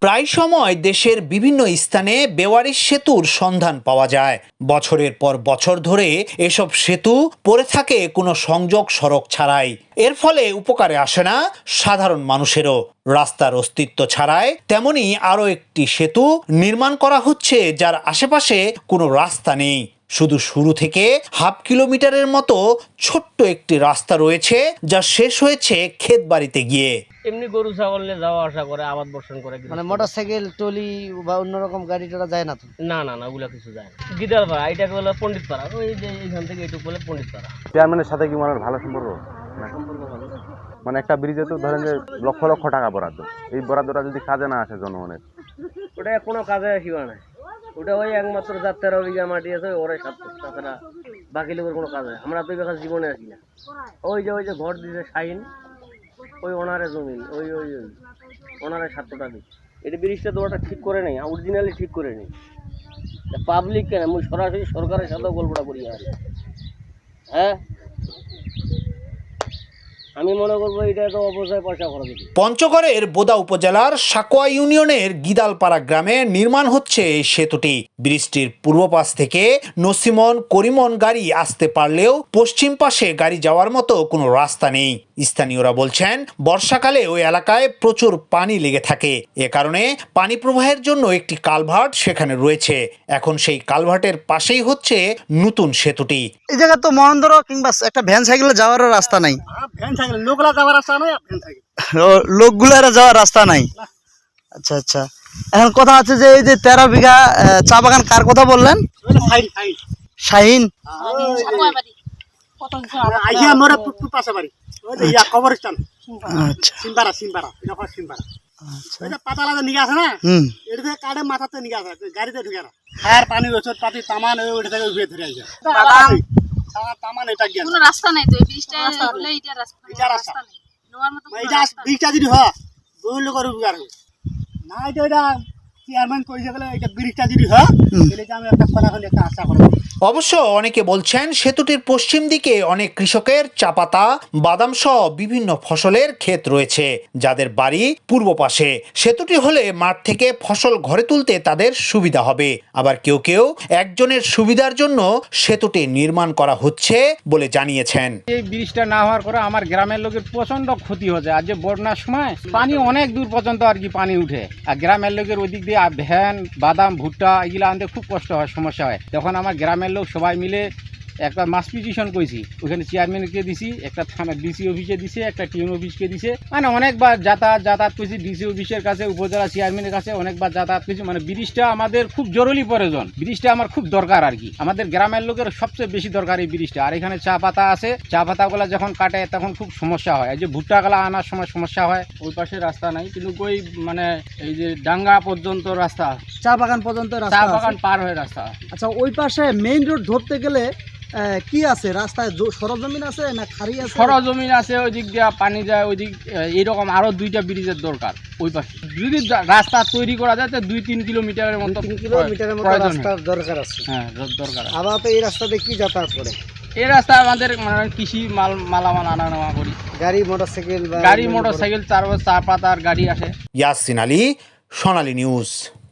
প্রায় সময় দেশের বিভিন্ন স্থানে বেওয়ারিশ সেতুর সন্ধান পাওয়া যায়। বছরের পর বছর ধরে এসব সেতু পড়ে থাকে কোনো সংযোগ সড়ক ছাড়াই। এর ফলে উপকারে আসে না সাধারণ মানুষেরও। রাস্তার অস্তিত্ব ছাড়াই তেমনি আরও একটি সেতু নির্মাণ করা হচ্ছে যার আশেপাশে কোনো রাস্তা নেই। শুধু শুরু থেকে হাফ কিলোমিটারের মতো ছোট্ট একটি রাস্তা রয়েছে যা শেষ হয়েছে ক্ষেত বাড়িতে গিয়ে। এমনি গরু ছাগল নিয়ে যাওয়া আসা করে আবাদ বর্ষণ করে। মানে মোটর সাইকেল টলি বা অন্যরকম গাড়ি টাড়া যায় না তো? না না না ওগুলা কিছু যায় না। গিদার পাড়া এটাকে বলে পণ্ডিত পাড়া ওই যে এইখান থেকে এইটুকু বলে পণ্ডিত পাড়া চেয়ারম্যানের সাথে কি মনে ভালো সম্পর্ক। মানে একটা ব্রিজে তো ধরেন যে লক্ষ লক্ষ টাকা বরাদ্দ। এই বরাদ্দটা যদি কাজে না আসে জনগণের? ওটা কোনো কাজে আসিবা না। ওটা ওই একমাত্র তেরো বিঘা মাটি আছে ওরাই সাত তাছাড়া বাকি লোকের কোনো কাজ হয় আমরা তো বেকার জীবনে আসি না। ওই যে ওই যে ঘর দিছে শাইন, ওই ওনারে জমিন, ওই ওই ওই, ওনারে সাতশো টাকা এটা ব্রিজটা তো ওটা ঠিক করে নেই অরিজিনালি ঠিক করে নেই। পাবলিক কেন? আমি সরাসরি সরকারের সাথেও গল্পটা করি আর হ্যাঁ? আমি মনে করব এটা তো অবশ্যই পয়সা খরচ পঞ্চগড়ের বোদা উপজেলার সাকোয়া ইউনিয়নের গিদালপাড়া গ্রামে নির্মাণ হচ্ছে এই সেতুটি। বৃষ্টির পূর্ব পাশ থেকে নসিমন করিমন গাড়ি আসতে পারলেও পশ্চিম পাশে গাড়ি যাওয়ার মতো কোনো রাস্তা নেই। স্থানীয়রা বলছেন বর্ষাকালে ওই এলাকায় প্রচুর পানি লেগে থাকে। এ কারণে পানি প্রবাহের জন্য একটি কালভার্ট সেখানে রয়েছে। এখন সেই কালভার্টের পাশেই হচ্ছে নতুন সেতুটি। এই জায়গা তো মহেন্দ্র কিংবা একটা ভ্যান সাইকেলে যাওয়ারও রাস্তা নাই। ফ্যান লোকলা যাওয়ার রাস্তা নয় লোকগুলার যাওয়ার রাস্তা নাই? আচ্ছা আচ্ছা। এখন কথা আছে যে এই যে তেরো বিঘা চা বাগান কার কথা বললেন? শাহিন গাড়িতে ঢুকে না। পানি ওষুধ পাতি তামান ওই ওইটা থেকে উঠে ধরে আসে সারা তামান এটা গিয়ে কোনো রাস্তা নাই তো এই ব্রিজটা হলে এটা রাস্তা এটা রাস্তা। রাস্তা নেই মতো। ব্রিজটা যদি হয় বহু লোকের উপকার না এটা এটা চেয়ারম্যান কইছে বলে এটা ব্রিজটা যদি হয় তাহলে যে আমি একটা কথা একটা আশা করব। অবশ্য অনেকে বলছেন সেতুটির পশ্চিম দিকে অনেক কৃষকের চাপাতা বাদাম সহ বিভিন্ন ফসলের ক্ষেত রয়েছে যাদের বাড়ি পূর্ব পাশে। সেতুটি হলে মাঠ থেকে ফসল ঘরে তুলতে তাদের সুবিধা হবে। আবার কেউ কেউ একজনের সুবিধার জন্য সেতুটি নির্মাণ করা হচ্ছে বলে জানিয়েছেন। এই ব্রিজটা না হওয়ার পরে আমার গ্রামের লোকের প্রচণ্ড ক্ষতি হচ্ছে। আর যে বন্যার সময় পানি অনেক দূর পর্যন্ত আর কি পানি উঠে। আর গ্রামের লোকের ওই দিক দিয়ে ভ্যান, বাদাম, ভুট্টা, এগুলো আনতে খুব কষ্ট হয়, সমস্যা হয়। তখন আমার গ্রামের লোক সবাই মিলে একটা মাস পিটিশন করেছি ওখানে চেয়ারম্যানকে দিছি একটা থানা ডিসি অফিসে দিছে একটা টিএম অফিসকে দিছে। মানে অনেকবার যাতায়াত যাতায়াত করেছি ডিসি অফিসের কাছে উপজেলা চেয়ারম্যানের কাছে অনেকবার যাতায়াত করেছি মানে ব্রিজটা আমাদের খুব জরুরি প্রয়োজন। ব্রিজটা আমার খুব দরকার আর কি। আমাদের গ্রামের লোকের সবচেয়ে বেশি দরকার এই ব্রিজটা। আর এখানে চা পাতা আছে। চা পাতাগুলো যখন কাটে তখন খুব সমস্যা হয়। এই যে ভুট্টাগুলা আনার সময় সমস্যা হয়। ওই পাশে রাস্তা নাই কিন্তু ওই মানে এই যে ডাঙ্গা পর্যন্ত রাস্তা। চা বাগান পর্যন্ত চা বাগান পার হয়ে রাস্তা। আচ্ছা ওই পাশে মেইন রোড ধরতে গেলে কি আছে? রাস্তায় সরজমিন আছে না খারি আছে? সরজমিন আছে ওই দিক দিয়ে পানি যায় ওই দিক এইরকম আরও দুইটা ব্রিজের দরকার ওই পাশে। যদি রাস্তা তৈরি করা যায় তো দুই তিন কিলোমিটারের মতো তিন কিলোমিটারের মতো রাস্তার দরকার আছে। হ্যাঁ দরকার আছে। আবার তো এই রাস্তা দিয়ে কি যাতায়াত করে? এই রাস্তা আমাদের মানে কৃষি মাল মালামাল আনা নেওয়া করি। গাড়ি মোটর সাইকেল বা গাড়ি মোটর সাইকেল চার চা পাতার গাড়ি আসে। ইয়াসিন আলী সোনালী নিউজ।